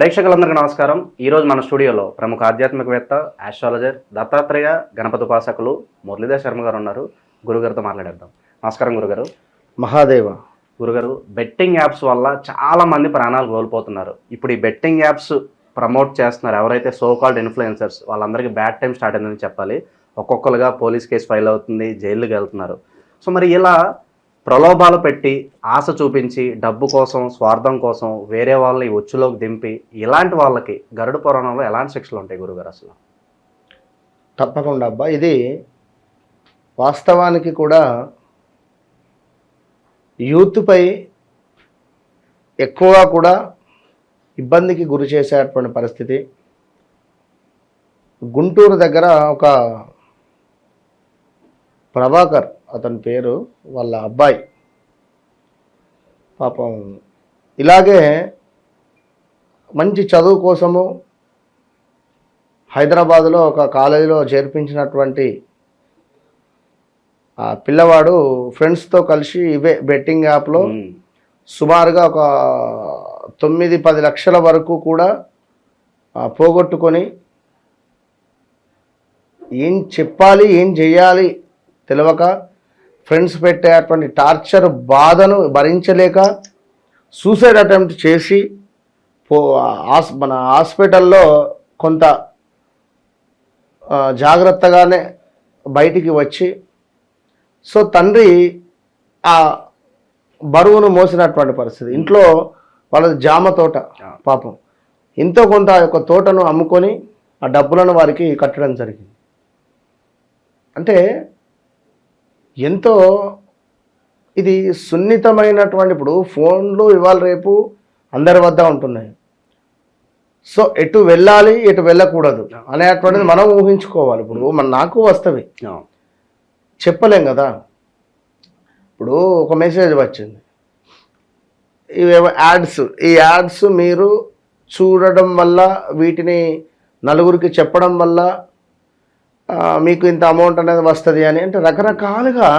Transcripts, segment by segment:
ప్రేక్షకులందరికీ నమస్కారం. ఈరోజు మన స్టూడియోలో ప్రముఖ ఆధ్యాత్మికవేత్త ఆస్ట్రాలజర్ దత్తాత్రేయ గణపతి ఉపాసకులు మురళీధర్ శర్మ గారు ఉన్నారు. గురుగారితో మాట్లాడేద్దాం. నమస్కారం గురుగారు. మహాదేవ. గురుగారు బెట్టింగ్ యాప్స్ వల్ల చాలా మంది ప్రాణాలు కోల్పోతున్నారు. ఇప్పుడు ఈ బెట్టింగ్ యాప్స్ ప్రమోట్ చేస్తున్నారు ఎవరైతే సో కాల్డ్ ఇన్ఫ్లుయెన్సర్స్ వాళ్ళందరికీ బ్యాడ్ టైం స్టార్ట్ అయిందని చెప్పాలి. ఒక్కొక్కరుగా పోలీస్ కేసు ఫైల్ అవుతుంది జైలుకి వెళ్తున్నారు. సో మరి ఇలా ప్రలోభాలు పెట్టి ఆశ చూపించి డబ్బు కోసం స్వార్థం కోసం వేరే వాళ్ళని ఒచ్చులోకి దింపి ఇలాంటి వాళ్ళకి గరుడు పురాణంలో ఎలాంటి శిక్షలు ఉంటాయి గురుగారు అసలు? తప్పకుండా అబ్బా. ఇది వాస్తవానికి కూడా యూత్పై ఎక్కువగా కూడా ఇబ్బందికి గురి చేసేటువంటి పరిస్థితి. గుంటూరు దగ్గర ఒక ప్రభాకర్ అతని పేరు వాళ్ళ అబ్బాయి. పాపం ఇలాగే మంచి చదువు కోసము హైదరాబాదులో ఒక కాలేజీలో చేర్పించినటువంటి ఆ పిల్లవాడు ఫ్రెండ్స్తో కలిసి ఇవే బెట్టింగ్ యాప్లో సుమారుగా ఒక తొమ్మిది పది లక్షల వరకు కూడా పోగొట్టుకొని ఏం చెప్పాలి ఏం చెయ్యాలి తెలియక ఫ్రెండ్స్ పెట్టేటువంటి టార్చర్ బాధను భరించలేక సూసైడ్ అటెంప్ట్ చేసి పో హాస్ మన హాస్పిటల్లో కొంత జాగ్రత్తగానే బయటికి వచ్చి సో తండ్రి ఆ బరువును మోసినటువంటి పరిస్థితి. ఇంట్లో వాళ్ళది జామ తోట పాపం. ఎంతో కొంత ఆ యొక్క తోటను అమ్ముకొని ఆ డబ్బులను వారికి కట్టడం జరిగింది. అంటే ఎంతో ఇది సున్నితమైనటువంటి ఇప్పుడు ఫోన్లు ఇవాళ రేపు అందరి వద్ద ఉంటున్నాయి. సో ఎటు వెళ్ళాలి ఎటు వెళ్ళకూడదు అనేటువంటిది మనం ఊహించుకోవాలి. ఇప్పుడు మన నాకు వస్తవి. ఆ, చెప్పలేం కదా. ఇప్పుడు ఒక మెసేజ్ వచ్చింది. ఇవేమో యాడ్స్. ఈ యాడ్స్ మీరు చూడడం వల్ల వీటిని నలుగురికి చెప్పడం వల్ల మీకు ఇంత అమౌంట్ అనేది వస్తుంది అని. అంటే రకరకాలుగా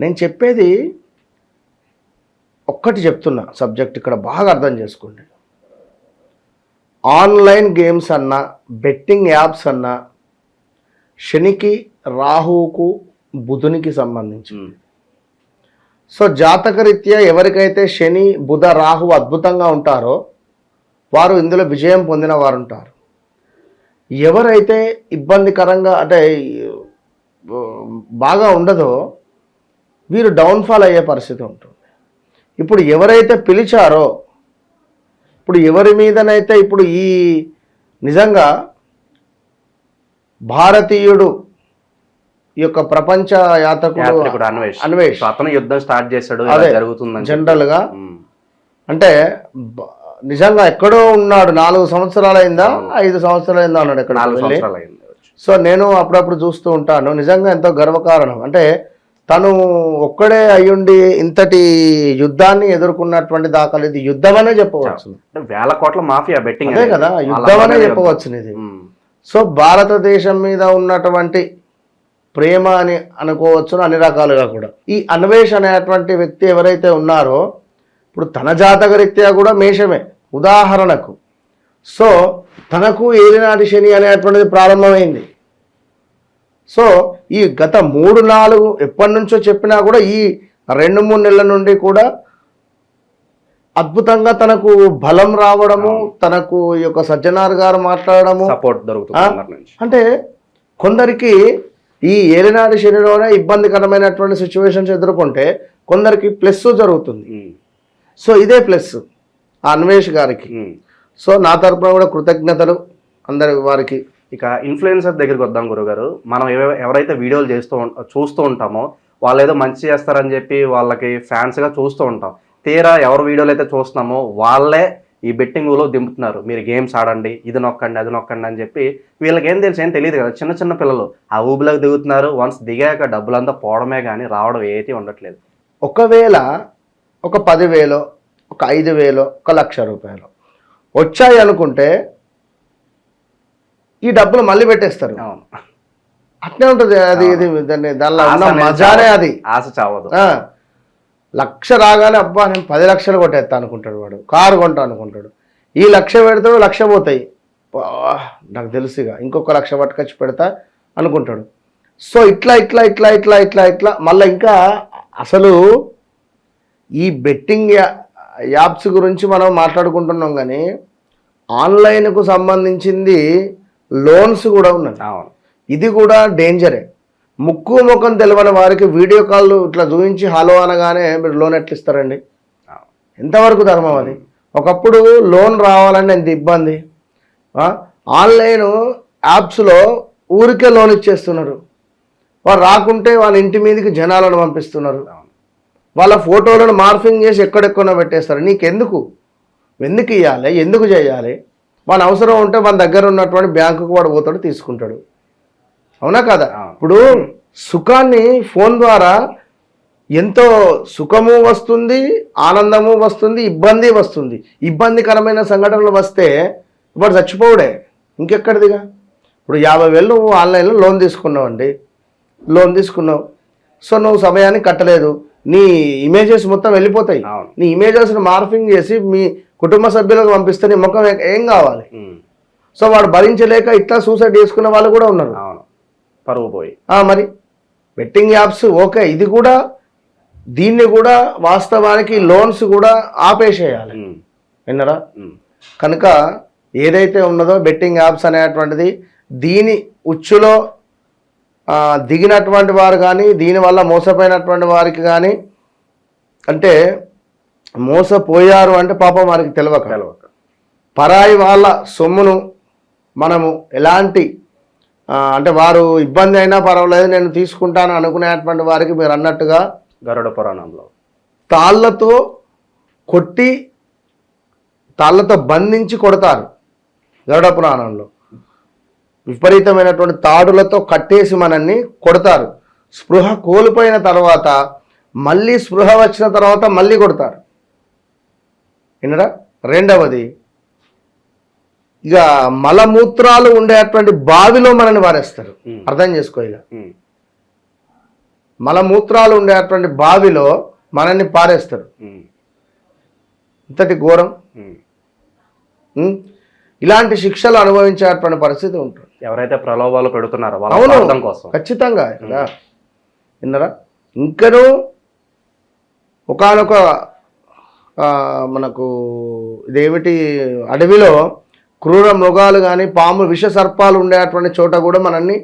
నేను చెప్పేది ఒక్కటి చెప్తున్నా సబ్జెక్ట్ ఇక్కడ బాగా అర్థం చేసుకోండి. ఆన్లైన్ గేమ్స్ అన్నా బెట్టింగ్ యాప్స్ అన్నా శనికి రాహువుకు బుధునికి సంబంధించి సో జాతకరీత్యా ఎవరికైతే శని బుధ రాహు అద్భుతంగా ఉంటారో వారు ఇందులో విజయం పొందిన వారు ఉంటారు. ఎవరైతే ఇబ్బందికరంగా అంటే బాగా ఉండదో వీరు డౌన్ఫాల్ అయ్యే పరిస్థితి ఉంటుంది. ఇప్పుడు ఎవరైతే పిలిచారో ఇప్పుడు ఎవరి మీదనైతే ఇప్పుడు ఈ నిజంగా భారతీయుడు ఈ యొక్క ప్రపంచ యాత్రకుడు అన్వేష్. అతను యుద్ధం స్టార్ట్ చేశాడు ఇలా అదే, జరుగుతుందని జనరల్గా ఉమ్, అంటే నిజంగా ఎక్కడో ఉన్నాడు. నాలుగు సంవత్సరాలు అయిందా ఐదు సంవత్సరాలు అయిందా అన్నాడు ఇక్కడ నాలుగు సంవత్సరాలు అయింది సో నేను అప్పుడప్పుడు చూస్తూ ఉంటాను. నిజంగా ఎంతో గర్వకారణం. అంటే తను ఒక్కడే అయ్యుండి ఇంతటి యుద్ధాన్ని ఎదుర్కొన్నటువంటి దాఖలు ఇది యుద్ధం అనే చెప్పవచ్చు వేల కోట్ల మాఫియా బెట్టింగ్ అదే కదా. యుద్ధం అనే చెప్పవచ్చు ఇది. సో భారతదేశం మీద ఉన్నటువంటి ప్రేమ అని అనుకోవచ్చు అన్ని రకాలుగా కూడా. ఈ అన్వేష్ అనేటువంటి వ్యక్తి ఎవరైతే ఉన్నారో ఇప్పుడు తన జాతక రీత్యా కూడా మేషమే. ఉదాహరణకు సో తనకు ఏలినాటి శని అనేటువంటిది ప్రారంభమైంది. సో ఈ గత మూడు నాలుగు ఎప్పటి నుంచో చెప్పినా కూడా ఈ రెండు మూడు నెలల నుండి కూడా అద్భుతంగా తనకు బలం రావడము తనకు ఈ యొక్క సజ్జనార్ గారు మాట్లాడడము సపోర్ట్ దొరుకుతుంది అంటే కొందరికి ఈ ఏలినాటి శనిలోనే ఇబ్బందికరమైనటువంటి సిచ్యువేషన్స్ ఎదుర్కొంటే కొందరికి ప్లస్ జరుగుతుంది. సో ఇదే ప్లస్. అన్వేష్ గారికి. సో నా తరపున కూడా కృతజ్ఞతలు అందరి వారికి. ఇక ఇన్ఫ్లుయెన్సర్ దగ్గరికి వద్దాం గురుగారు. మనం ఎవ- ఎవరైతే వీడియోలు చేస్తూ చూస్తూ ఉంటామో వాళ్ళు ఏదో మంచి చేస్తారని చెప్పి వాళ్ళకి ఫ్యాన్స్గా చూస్తూ ఉంటాం. తీరా ఎవరు వీడియోలు అయితే చూస్తున్నామో వాళ్ళే ఈ బెట్టింగ్లో దింపుతున్నారు. మీరు గేమ్స్ ఆడండి ఇది నొక్కండి అది నొక్కండి అని చెప్పి వీళ్ళకి ఏం తెలుసు ఏం తెలియదు కదా. చిన్న చిన్న పిల్లలు ఆ ఊబిలోకి దిగుతున్నారు. వన్స్ దిగాక డబ్బులంతా పోవడమే కానీ రావడం ఏది ఉండట్లేదు. ఒకవేళ ఒక పదివేలో ఒక ఐదు వేలో ఒక లక్ష రూపాయలు. వచ్చాయి అనుకుంటే ఈ డబ్బులు మళ్ళీ పెట్టేస్తారు. అవును. అట్నే ఉంటుంది అది ఇది దాన్ని దానిలో ఉన్న మజానే. అది. ఆశ చావదు. లక్ష రాగానే అబ్బా నేను పది లక్షలు కొట్టేస్తా అనుకుంటాడు వాడు. కారు కొంటా అనుకుంటాడు. ఈ లక్ష పెడతాడు లక్ష పోతాయి. నాకు తెలుసు ఇక. ఇంకొక లక్ష పట్టుకొచ్చి పెడతా అనుకుంటాడు. సో ఇట్లా ఇట్లా ఇట్లా ఇట్లా ఇట్లా ఇట్లా మళ్ళీ ఇంకా అసలు ఈ బెట్టింగ్ యాప్స్ గురించి మనం మాట్లాడుకుంటున్నాం కానీ ఆన్లైన్కు సంబంధించింది లోన్స్ కూడా ఉన్నాయి ఇది కూడా డేంజరే. ముక్కు ముఖం తెలియని వారికి వీడియో కాల్ ఇట్లా చూపించి హలో అనగానే మీరు లోన్ ఎట్లా ఇస్తారండి. ఎంతవరకు ధర్మం అది? ఒకప్పుడు లోన్ రావాలంటే ఎంత ఇబ్బంది? ఆన్లైన్ యాప్స్లో ఊరికే లోన్ ఇచ్చేస్తున్నారు. వాడు రాకుంటే వాళ్ళ ఇంటి మీదకి జనాలను పంపిస్తున్నారు. వాళ్ళ ఫోటోలను మార్ఫింగ్ చేసి ఎక్కడెక్కడో పెట్టేస్తారు. నీకెందుకు? ఎందుకు ఇవ్వాలి ఎందుకు చేయాలి? వాని అవసరం ఉంటే మన దగ్గర ఉన్నటువంటి బ్యాంకుకు వాడు పోతాడు తీసుకుంటాడు. అవునా కదా. ఇప్పుడు సుఖాన్ని ఫోన్ ద్వారా ఎంతో సుఖము వస్తుంది ఆనందము వస్తుంది ఇబ్బంది వస్తుంది. ఇబ్బందికరమైన సంఘటనలు వస్తే వాడు చచ్చిపోవుడే. ఇంకెక్కడిదిగా? ఇప్పుడు యాభై వేలు నువ్వు ఆన్లైన్లో లోన్ తీసుకున్నావు అండి. లోన్ తీసుకున్నావు. సో నువ్వు సమయానికి కట్టలేదు. నీ ఇమేజెస్ మొత్తం వెళ్ళిపోతాయి. నీ ఇమేజెస్ని మార్ఫింగ్ చేసి మీ కుటుంబ సభ్యులకు పంపిస్తే నీ ముఖం ఏ- కావాలి. సో వాడు భరించలేక ఇట్లా సూసైడ్ చేసుకున్న వాళ్ళు కూడా ఉన్నారు పరువు పోయి మరి బెట్టింగ్ యాప్స్ ఓకే ఇది కూడా దీన్ని కూడా వాస్తవానికి లోన్స్ కూడా ఆపేసేయాలి. విన్నరా. కనుక ఏదైతే ఉన్నదో బెట్టింగ్ యాప్స్ అనేటువంటిది దీని ఉచ్చులో దిగినటువంటి వారు కానీ దీనివల్ల మోసపోయినటువంటి వారికి కానీ అంటే మోసపోయారు అంటే పాపం వారికి తెలియక తెలవక. పరాయి వాళ్ళ సొమ్మును మనము ఎలాంటి అంటే వారు ఇబ్బంది అయినా పర్వాలేదు నేను తీసుకుంటాను అనుకునేటువంటి వారికి మీరు అన్నట్టుగా గరుడ పురాణంలో. తాళ్ళతో కొట్టి తాళ్ళతో బంధించి కొడతారు గరుడ పురాణంలో. విపరీతమైనటువంటి తాడులతో కట్టేసి మనల్ని కొడతారు. స్పృహ కోల్పోయిన తర్వాత మళ్ళీ స్పృహ వచ్చిన తర్వాత మళ్ళీ కొడతారు. వినరా రెండవది ఇక మలమూత్రాలు ఉండేటువంటి బావిలో మనల్ని వారేస్తారు. అర్థం చేసుకో ఇక. మలమూత్రాలు ఉండేటువంటి బావిలో మనల్ని పారేస్తారు. ఇంతటి ఘోరం? ఇలాంటి శిక్షలు అనుభవించేటువంటి పరిస్థితి ఉంటుంది. ఎవరైతే ప్రలోభాలు పెడుతున్నారో వాళ్ళ కోసం. ఖచ్చితంగా. విన్నరా? ఇంకను ఒకనొక మనకు ఇదేమిటి? అడవిలో క్రూర మృగాలు కానీ పాము విష సర్పాలు ఉండేటువంటి చోట కూడా మనల్ని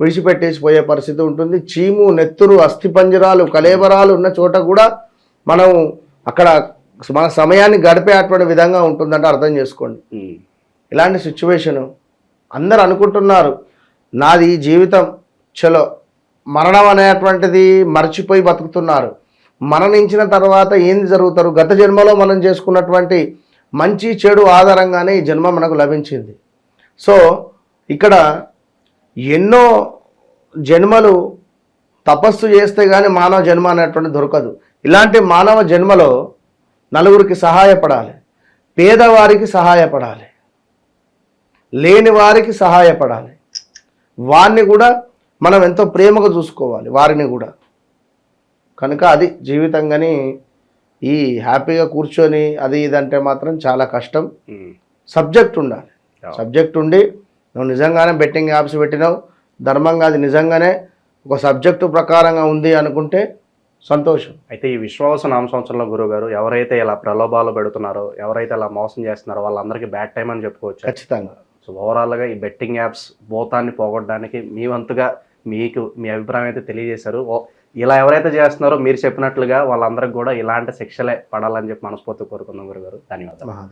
విడిచిపెట్టేసి పోయే పరిస్థితి ఉంటుంది. చీము నెత్తురు అస్థిపంజరాలు కలేబరాలు ఉన్న చోట కూడా మనం అక్కడ మన సమయాన్ని గడిపేటువంటి విధంగా ఉంటుందంటే అర్థం చేసుకోండి. ఇలాంటి సిచ్యువేషను అందరు అనుకుంటున్నారు నాది జీవితం చలో మరణం అనేటువంటిది మర్చిపోయి బతుకుతున్నారు. మరణించిన తర్వాత ఏంది జరుగుతారు? గత జన్మలో మనం చేసుకున్నటువంటి మంచి చెడు ఆధారంగానే ఈ జన్మ మనకు లభించింది. సో ఇక్కడ ఎన్నో జన్మలు తపస్సు చేస్తే కానీ మానవ జన్మ అనేటువంటి దొరకదు. ఇలాంటి మానవ జన్మలో నలుగురికి సహాయపడాలి. పేదవారికి సహాయపడాలి. లేని వారికి సహాయపడాలి. వారిని కూడా మనం ఎంతో ప్రేమగా చూసుకోవాలి వారిని కూడా. కనుక అది జీవితం కానీ ఈ హ్యాపీగా కూర్చొని అది ఇదంటే మాత్రం చాలా కష్టం. సబ్జెక్ట్ ఉండాలి. సబ్జెక్ట్ ఉండి నువ్వు నిజంగానే బెట్టింగ్ యాప్స్ పెట్టినావు ధర్మంగా అది నిజంగానే ఒక సబ్జెక్టు ప్రకారంగా ఉంది అనుకుంటే సంతోషం. అయితే ఈ విశ్వాస నామ సంవత్సరంలో గురువు గారు ఎవరైతే ఇలా ప్రలోభాలు పెడుతున్నారో ఎవరైతే ఇలా మోసం చేస్తున్నారో వాళ్ళందరికీ బ్యాడ్ టైం అని చెప్పుకోవచ్చు. ఖచ్చితంగా. సో ఓవరాల్గా ఈ బెట్టింగ్ యాప్స్ భూతాన్ని పోగొట్టడానికి మీ వంతుగా మీకు మీ అభిప్రాయం అయితే తెలియజేశారు. ఓ- ఇలా ఎవరైతే చేస్తున్నారో మీరు చెప్పినట్లుగా వాళ్ళందరికీ కూడా ఇలాంటి శిక్షలే పడాలని చెప్పి మనస్ఫూర్తి కోరుకుందాం గురుగారు. ధన్యవాదాలు.